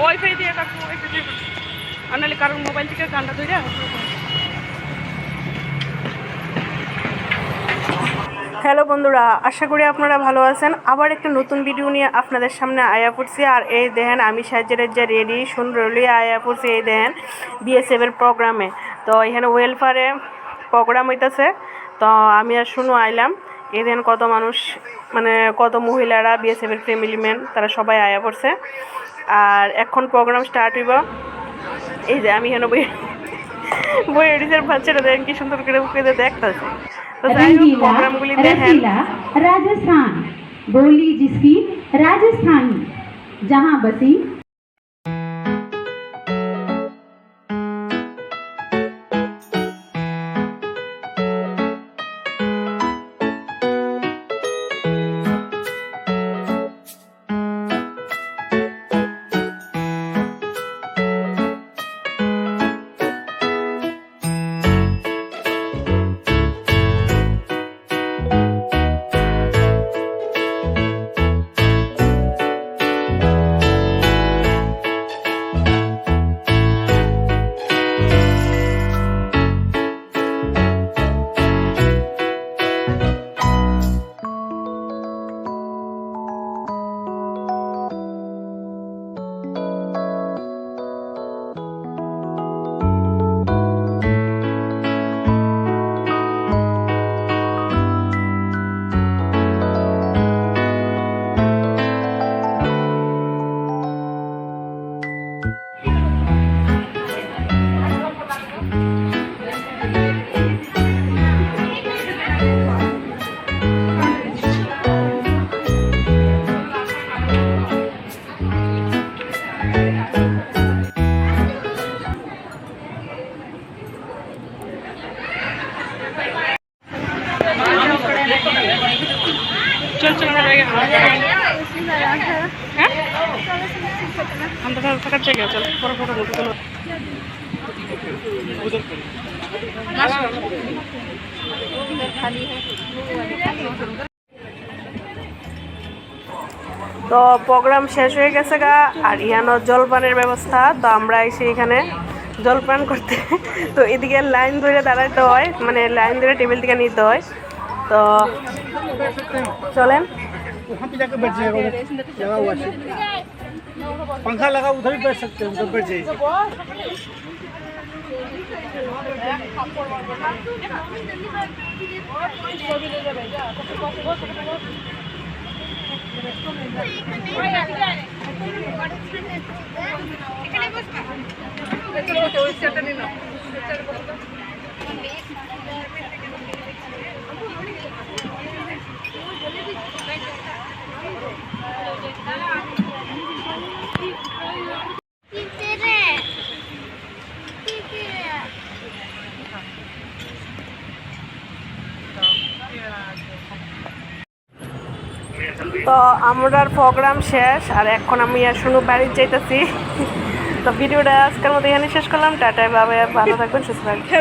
Wifi দিয়ে কাকু wifi দিয়ে মোবাইল থেকে গানটা হ্যালো বন্ধুরা, আশা করি আপনারা ভালো আছেন। আবার একটা নতুন ভিডিও নিয়ে আপনাদের সামনে আয়া পড়ছি। আর এই দেখেন, আমি সাহায্যের যে রেডি সুন্দরলি আয়া পড়ছি এই দেখেন বিএসএফের প্রোগ্রামে তো এখানে ওয়েলফেয়ারে প্রোগ্রাম হইতেছে। তো আমি আর শুনো আইলাম। এই দেখেন কত মানুষ মানে কত মহিলারা বিএসএফের ফ্যামিলি ম্যান তারা সবাই আয়া পড়ছে। আর এখন প্রোগ্রাম স্টার্ট হইব এই যে আমি এখানে বই বই এডিসের বাচ্চারা দেখেন কি সুন্দর করে উঠে দেখতেছে তো যাই হোক रंगीला প্রোগ্রামগুলি দেখেন रसीला राजस्थान बोली जिसकी राजस्थानी जहाँ बसी চল চল হ্যাঁ আমরা থাকার জায়গা চলো তো প্রোগ্রাম শেষ হয়ে গেছে গা, আর ইয়ানো জলপানের ব্যবস্থা, তো আমরা এসে এখানে জলপান করতে তো এদিকে লাইন ধরে দাঁড়াইতে হয় মানে লাইন ধরে টেবিল থেকে নিতে হয়। তো চলেন वहाँ पे जाकर बैठ जाएगा उधर लगा हुआ है पंखा लगा उधर भी बैठ सकते हैं उधर बैठ जाइए তো আমরার প্রোগ্রাম শেষ, আর এখন আমি আর শুনু বাড়ি যাইতেছি। তো ভিডিওটা আজকের মতো এখানে শেষ করলাম। টাটা, বাবা, ভালো থাকবেন, সুস্থ থাকবেন।